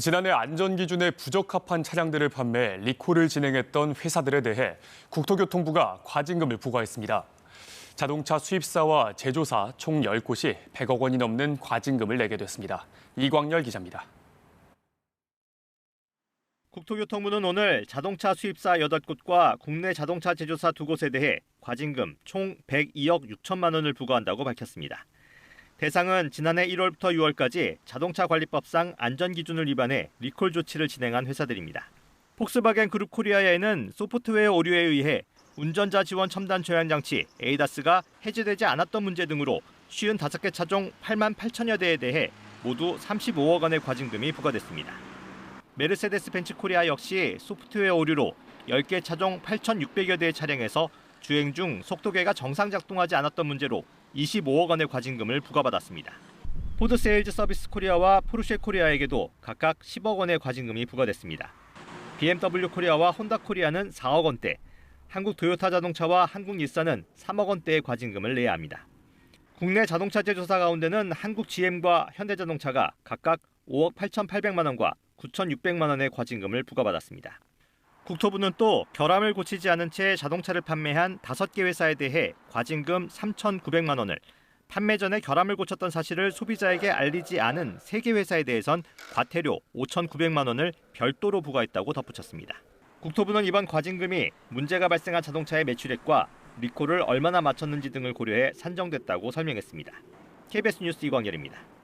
지난해 안전기준에 부적합한 차량들을 판매 리콜을 진행했던 회사들에 대해 국토교통부가 과징금을 부과했습니다. 자동차 수입사와 제조사 총 10곳이 100억 원이 넘는 과징금을 내게 됐습니다. 이광열 기자입니다. 국토교통부는 오늘 자동차 수입사 8곳과 국내 자동차 제조사 2곳에 대해 과징금 총 102억 6천만 원을 부과한다고 밝혔습니다. 대상은 지난해 1월부터 6월까지 자동차 관리법상 안전 기준을 위반해 리콜 조치를 진행한 회사들입니다. 폭스바겐 그룹 코리아에는 소프트웨어 오류에 의해 운전자 지원 첨단 조향 장치 에이다스가 해제되지 않았던 문제 등으로 55개 차종 8만 8천여 대에 대해 모두 35억 원의 과징금이 부과됐습니다. 메르세데스 벤츠 코리아 역시 소프트웨어 오류로 10개 차종 8,600여 대의 차량에서 주행 중 속도계가 정상 작동하지 않았던 문제로 25억 원의 과징금을 부과받았습니다. 포드 세일즈 서비스 코리아와 포르쉐 코리아에게도 각각 10억 원의 과징금이 부과됐습니다. BMW 코리아와 혼다 코리아는 4억 원대, 한국 도요타 자동차와 한국 닛산은 3억 원대의 과징금을 내야 합니다. 국내 자동차 제조사 가운데는 한국 GM과 현대자동차가 각각 5억 8,800만 원과 9,600만 원의 과징금을 부과받았습니다. 국토부는 또 결함을 고치지 않은 채 자동차를 판매한 5개 회사에 대해 과징금 3,900만 원을 판매 전에 결함을 고쳤던 사실을 소비자에게 알리지 않은 3개 회사에 대해선 과태료 5,900만 원을 별도로 부과했다고 덧붙였습니다. 국토부는 이번 과징금이 문제가 발생한 자동차의 매출액과 리콜을 얼마나 맞췄는지 등을 고려해 산정됐다고 설명했습니다. KBS 뉴스 이광열입니다.